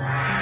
วั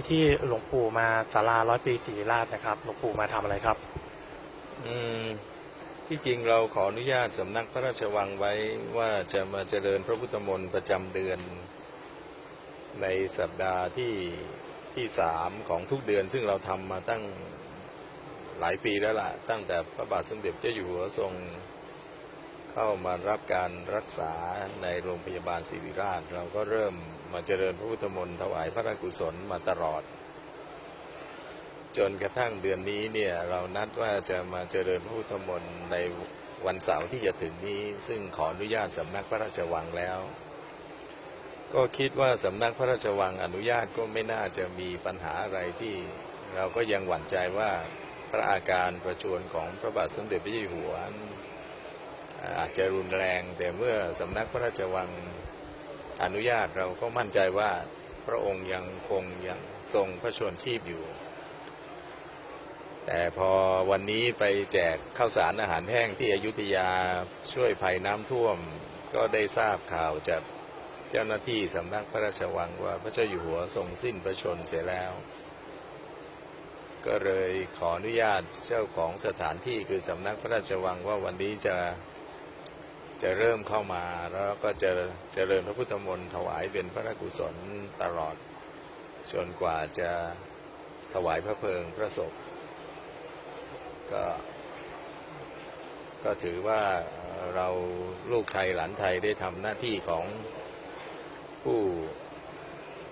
นี้ที่หลวงปู่มาศาลาร้อยปีศรีราชนะครับ หลวงปู่มาทำอะไรครับ อืมที่จริงเราขออนุญาตสำนักพระราชวังไว้ว่าจะมาเจริญพระพุทธมนต์ประจำเดือน ในสัปดาห์ที่ที่สามของทุกเดือน ซึ่งเราทำมาตั้งหลายปีแล้วล่ะตั้งแต่พระบาทสมเด็จเจ้าอยู่หัวทรง เข้ามารับการรักษาในโรงพยาบาลศิริราช เราก็เริ่มมาเจริญพระพุทธมนต์ถวายพระราชกุศลมาตลอด จนกระทั่งเดือนนี้เนี่ยเรานัดว่าจะมาเจริญพระพุทธมนต์ในวันเสาร์ที่จะถึงนี้ ซึ่งขออนุญาตสำนักพระราชวังแล้ว ก็คิดว่าสำนักพระราชวังอนุญาตก็ไม่น่าจะมีปัญหาอะไรที่ เราก็ยังหวั่นใจว่าพระอาการประชวรของพระบาทสมเด็จพระเจ้าอยู่หัว อาจจะรุนแรง แต่เมื่อสำนักพระราชวังอนุญาตเราก็มั่นใจว่าพระองค์ยังคงยังทรงพระชนชีพอยู่ แต่พอวันนี้ไปแจกข้าวสารอาหารแห้งที่อยุธยาช่วยภัยน้ำท่วม ก็ได้ทราบข่าวจากเจ้าหน้าที่สำนักพระราชวังว่าพระเจ้าอยู่หัวทรงสิ้นพระชนเสียแล้ว ก็เลยขออนุญาตเจ้าของสถานที่คือสำนักพระราชวังว่าวันนี้จะ จะเริ่มเข้ามาแล้วก็จะเจริญพระพุทธมนต์ถวายเป็นพระราชกุศลตลอดจนกว่าจะถวายพระเพลิงพระศพก็ก็ถือว่าเราลูกไทยหลานไทยได้ทำหน้าที่ของผู้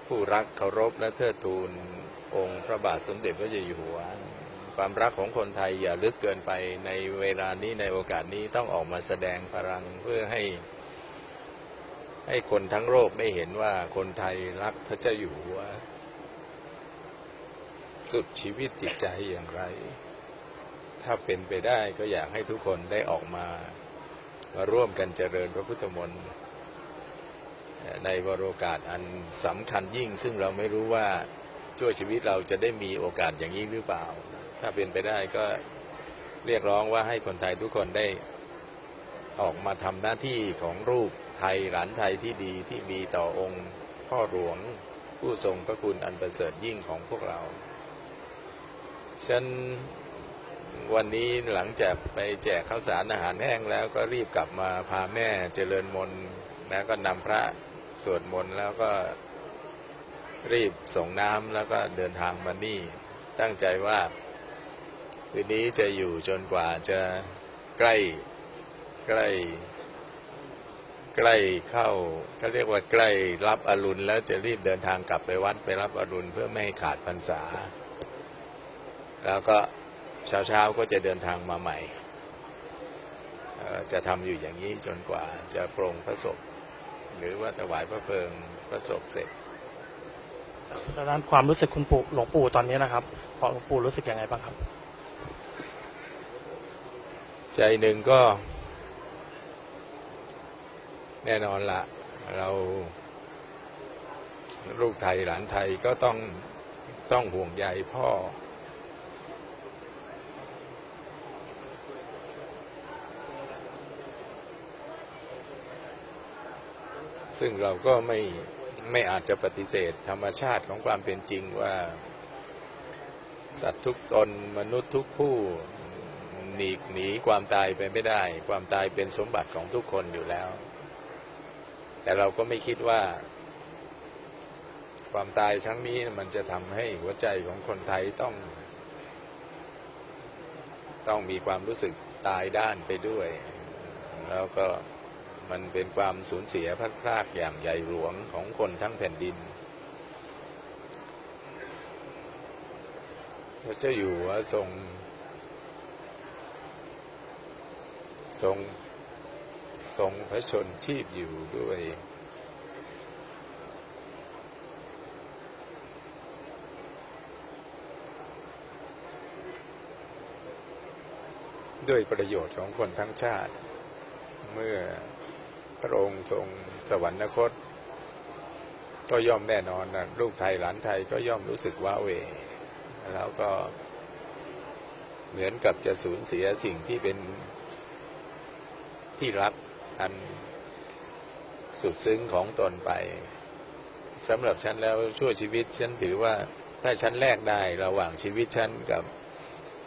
ผู้รักเคารพและเทิดทูนองค์พระบาทสมเด็จพระเจ้าอยู่หัว ความรักของคนไทยอย่าลึกเกินไปในเวลานี้ในโอกาสนี้ต้องออกมาแสดงพลังเพื่อให้ ให้คนทั้งโลกได้เห็นว่าคนไทยรักพระเจ้าอยู่หัวสุดชีวิตจิตใจอย่างไร ถ้าเป็นไปได้ก็อยากให้ทุกคนได้ออกมามาร่วมกันเจริญพระพุทธมนต์ในวโรกาสอันสำคัญยิ่ง ซึ่งเราไม่รู้ว่าช่วยชีวิตเราจะได้มีโอกาสอย่างนี้หรือเปล่า ถ้าเป็นไปได้ก็เรียกร้องว่าให้คนไทยทุกคนได้ออกมาทำหน้าที่ของรูปไทยหลานไทยที่ดีที่มีต่อองค์พ่อหลวงผู้ทรงพระคุณอันประเสริฐยิ่งของพวกเราฉันวันนี้หลังจากไปแจกข้าวสารอาหารแห้งแล้วก็รีบกลับมาพาแม่เจริญมนต์แล้วก็นำพระสวดมนต์แล้วก็รีบส่งน้ำแล้วก็เดินทางมานี่ ตั้งใจว่า คืนนี้จะอยู่จนกว่าจะใกล้ใกล้ ใกล้เข้าเขาเรียกว่าใกล้รับอรุณแล้วจะรีบเดินทางกลับไปวัดไปรับอรุณเพื่อไม่ให้ขาดพรรษา แล้วก็เช้าๆก็จะเดินทางมาใหม่ จะทำอยู่อย่างนี้จนกว่าจะปรงพระศพ หรือว่าถวายพระเพลิงพระศพเสร็จดังนั้นความรู้สึกคุณปู่หลวงปู่ตอนนี้นะครับ หลวงปู่รู้สึกยังไงบ้างครับ ใจหนึ่งก็ แน่นอนละเราลูกไทยหลานไทยก็ต้องต้องห่วงใยพ่อ ซึ่งเราก็ไม่ไม่อาจจะปฏิเสธธรรมชาติของความเป็นจริงว่า สัตว์ทุกตนมนุษย์ทุกผู้ หนีหนีความตายไปไม่ได้ ความตายเป็นสมบัติของทุกคนอยู่แล้ว แต่เราก็ไม่คิดว่า ความตายครั้งนี้มันจะทำให้หัวใจของคนไทยต้อง ต้องมีความรู้สึกตายด้านไปด้วย แล้วก็มันเป็นความสูญเสียพลัดพรากอย่างใหญ่หลวงของคนทั้งแผ่นดินพระเจ้าอยู่ทรง ทรงทรงพระชนชีพอยู่ด้วย ด้วยประโยชน์ของคนทั้งชาติ เมื่อพระองค์ทรงสวรรคต ก็ย่อมแน่นอนนะลูกไทยหลานไทยก็ย่อมรู้สึกว้าเว แล้วก็เหมือนกับจะสูญเสียสิ่งที่เป็น ที่รักอันสุดซึ้งของตนไปสำหรับฉันแล้วชั่วชีวิตฉันถือว่าถ้าฉันแลกได้ระหว่างชีวิตฉันกับ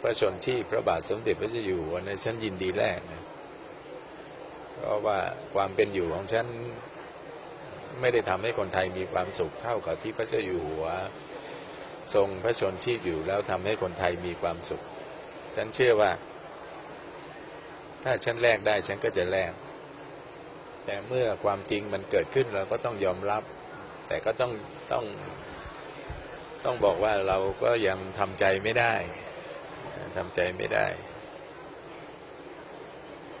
พระชนที่พระบาทสมเด็จพระเจ้าอยู่หัวนะฉันยินดีแลกนะเพราะว่าความเป็นอยู่ของฉันไม่ได้ทำให้คนไทยมีความสุขเท่ากับที่พระเจ้าอยู่หัว ทรงพระชนชีพอยู่แล้วทำให้คนไทยมีความสุข ฉันเชื่อว่า ถ้าฉันแลกได้ฉันก็จะแลกแต่เมื่อความจริงมันเกิดขึ้นเราก็ต้องยอมรับ แต่ก็ต้องต้องต้องบอกว่าเราก็ยังทำใจไม่ได้ทำใจไม่ได้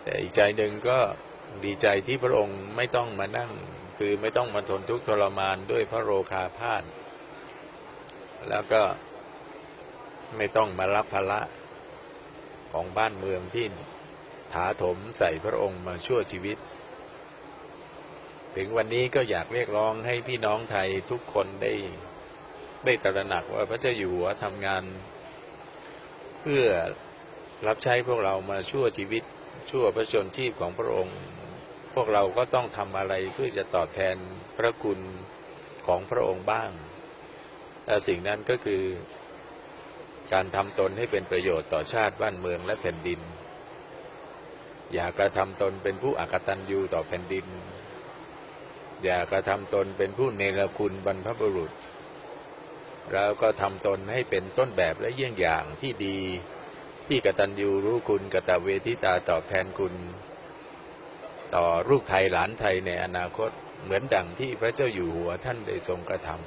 แต่อีกใจหนึ่งก็ดีใจที่พระองค์ไม่ต้องมานั่ง คือไม่ต้องมาทนทุกข์ทรมานด้วยพระโรคาพาธแล้วก็ไม่ต้องมารับภาระของบ้านเมืองที่ ถาถมใส่พระองค์มาชั่วชีวิต ถึงวันนี้ก็อยากเรียกร้องให้พี่น้องไทยทุกคนได้ได้ตระหนักว่าพระเจ้าอยู่หัวทำงาน เพื่อรับใช้พวกเรามาชั่วชีวิต ชั่วพระชนชีพของพระองค์ พวกเราก็ต้องทำอะไรเพื่อจะตอบแทนพระคุณของพระองค์บ้างและสิ่งนั้นก็คือการทำตนให้เป็นประโยชน์ต่อชาติบ้านเมืองและแผ่นดิน อย่ากระทำตนเป็นผู้อกตัญญูต่อแผ่นดิน อย่ากระทำตนเป็นผู้เนรคุณบรรพบุรุษ แล้วก็ทำตนให้เป็นต้นแบบและเยี่ยงอย่างที่ดีที่กตัญญูรู้คุณกตเวทิตาตอบแทนคุณ ต่อลูกไทยหลานไทยในอนาคตเหมือนดังที่พระเจ้าอยู่หัวท่านได้ทรงกระทำ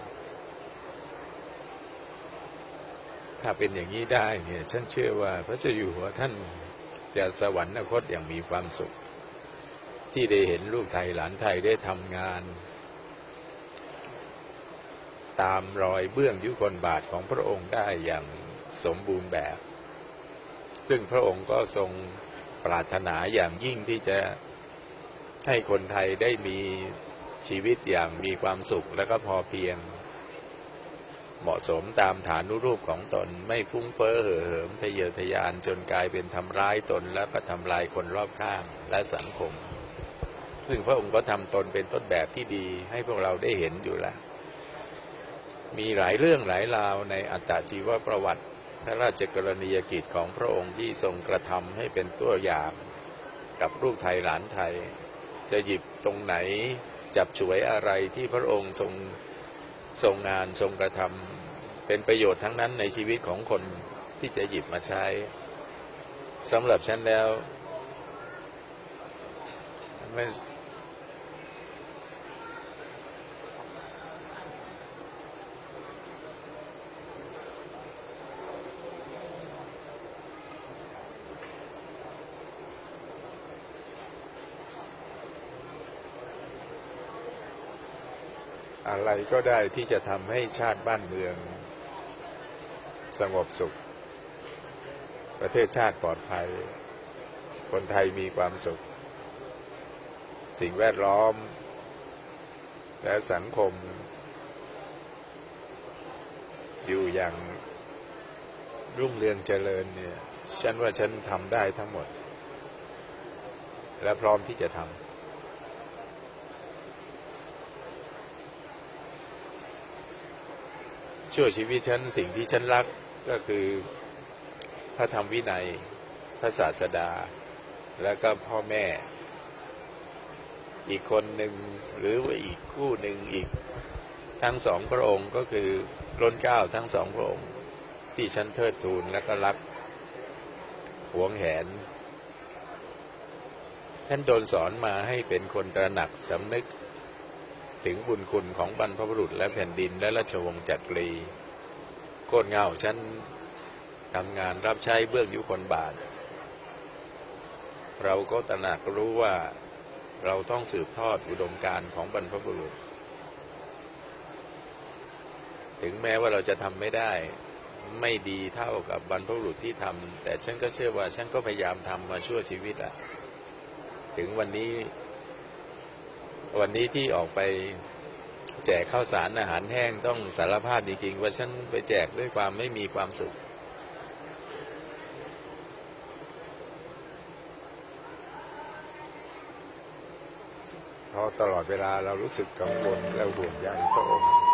ถ้าเป็นอย่างนี้ได้เนี่ยฉันเชื่อว่าพระเจ้าอยู่หัวท่าน จะสวรรคตอย่างมีความสุข ที่ได้เห็นลูกไทยหลานไทยได้ทำงาน ตามรอยเบื้องยุคนบาทของพระองค์ได้อย่างสมบูรณ์แบบ ซึ่งพระองค์ก็ทรงปรารถนาอย่างยิ่งที่จะให้คนไทยได้มีชีวิตอย่างมีความสุขและก็พอเพียง เหมาะสมตามฐานุรูปของตนไม่ฟุ้งเฟ้อเห่อเหิมทะเยอทะยานจนกลายเป็นทำร้ายตนและก็ทำลายคนรอบข้างและสังคม ซึ่งพระองค์ก็ทำตนเป็นต้นแบบที่ดีให้พวกเราได้เห็นอยู่แล้ว มีหลายเรื่องหลายราวในอัตตชีวประวัติ พระราชกรณียกิจของพระองค์ที่ทรงกระทำให้เป็นตัวอย่างกับลูกไทยหลานไทย จะหยิบตรงไหนจับฉวยอะไรที่พระองค์ทรง ทรงงานทรงกระทำเป็นประโยชน์ทั้งนั้นในชีวิตของคนที่จะหยิบมาใช้สำหรับฉันแล้ว อะไรก็ได้ที่จะทำให้ชาติบ้านเมือง สงบสุข ประเทศชาติปลอดภัย คนไทยมีความสุข สิ่งแวดล้อม และสังคม อยู่อย่างรุ่งเรืองเจริญเนี่ย ฉันว่าฉันทำได้ทั้งหมด และพร้อมที่จะทำ ช่วยชีวิตฉันสิ่งที่ฉันรักก็คือพระธรรมวินัย พระศาสดา แล้วก็พ่อแม่ อีกคนหนึ่งหรือว่าอีกคู่หนึ่งอีกทั้งสองพระองค์ก็คือล้นเกล้าทั้งสองพระองค์ ที่ฉันเทิดทูนและก็รักหวงแหน ท่านโดนสอนมาให้เป็นคนตระหนักสำนึก ถึงบุญคุณของบรรพบุรุษและแผ่นดินและราชวงศ์จักรี โคตรเงาฉันทำงานรับใช้เบื้องยุคนบาท เราก็ตระหนักรู้ว่าเราต้องสืบทอดอุดมการณ์ของบรรพบุรุษ ถึงแม้ว่าเราจะทำไม่ได้ไม่ดีเท่ากับบรรพบุรุษที่ทำแต่ฉันก็เชื่อว่าฉันก็พยายามทำมาชั่วชีวิตอะถึงวันนี้ วันนี้ที่ออกไปแจกข้าวสารอาหารแห้งต้องสารภาพจริงๆ ว่าฉันไปแจกด้วยความไม่มีความสุข เพราะตลอดเวลาเรารู้สึกกังวลและห่วงใยพระองค์